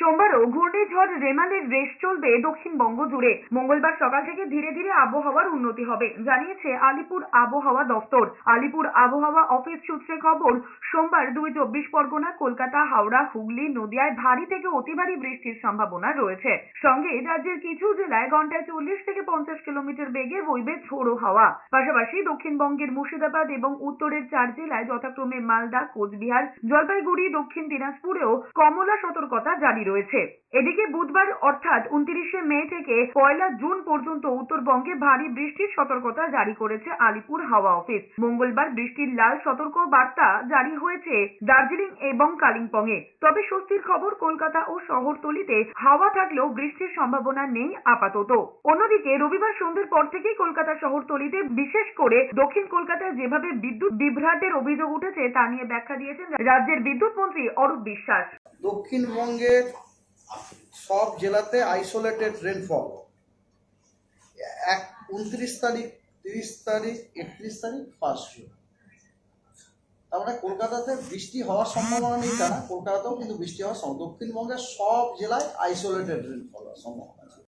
ঘূর্ণিঝড় রেমালের রেশ চলবে দক্ষিণবঙ্গ জুড়ে। মঙ্গলবার সকাল থেকে ধীরে ধীরে আবহাওয়ার উন্নতি হবে, জানিয়েছে আলিপুর আবহাওয়া দফতর আলিপুর আবহাওয়া অফিস সূত্রে খবর, সোমবার দুই চব্বিশ পরগনা, কলকাতা, হাওড়া, হুগলি, নদিয়ায় ভারী থেকে অতি ভারী বৃষ্টির সম্ভাবনা রয়েছে। সঙ্গে রাজ্যের কিছু জেলায় ঘন্টায় চল্লিশ থেকে পঞ্চাশ কিলোমিটার বেগে বইবে ঝোড়ো হাওয়া। পাশাপাশি দক্ষিণবঙ্গের মুর্শিদাবাদ এবং উত্তরের চার জেলায় যথাক্রমে মালদা, কোচবিহার, জলপাইগুড়ি, দক্ষিণ দিনাজপুরেও কমলা সতর্কতা জারি রয়েছে। এদিকে বুধবার অর্থাৎ উনত্রিশে মে থেকে পয়লা জুন পর্যন্ত উত্তরবঙ্গে ভারী বৃষ্টির সতর্কতা জারি করেছে আলিপুর হাওয়া অফিস। মঙ্গলবার বৃষ্টির লাল সতর্ক বার্তা জারি হয়েছে দার্জিলিং এবং কালিম্পংয়ে। তবে স্বস্তির খবর কলকাতা ও শহরতলিতে হাওয়া থাকলেও বৃষ্টির সম্ভাবনা নেই আপাতত। অন্যদিকে রবিবার সন্ধ্যের পর থেকেই কলকাতা শহরতলিতে বিশেষ করে দক্ষিণ কলকাতায় যেভাবে বিদ্যুৎ বিভ্রাটের অভিযোগ উঠেছে তা নিয়ে ব্যাখ্যা দিয়েছেন রাজ্যের বিদ্যুৎ মন্ত্রী অরূপ বিশ্বাস। দক্ষিণবঙ্গের সব জেলাতে আইসোলেটেড রেনফল এক উনত্রিশ তারিখ, তিরিশ তারিখ, একত্রিশ তারিখ ফার্স্ট জুন তার মানে কলকাতাতে বৃষ্টি হওয়ার সম্ভাবনা নেই তা কলকাতাতেও কিন্তু বৃষ্টি হওয়ার সম্ভাবনা। দক্ষিণবঙ্গের সব জেলায় আইসোলেটেড রেনফল হওয়ার সম্ভাবনা আছে।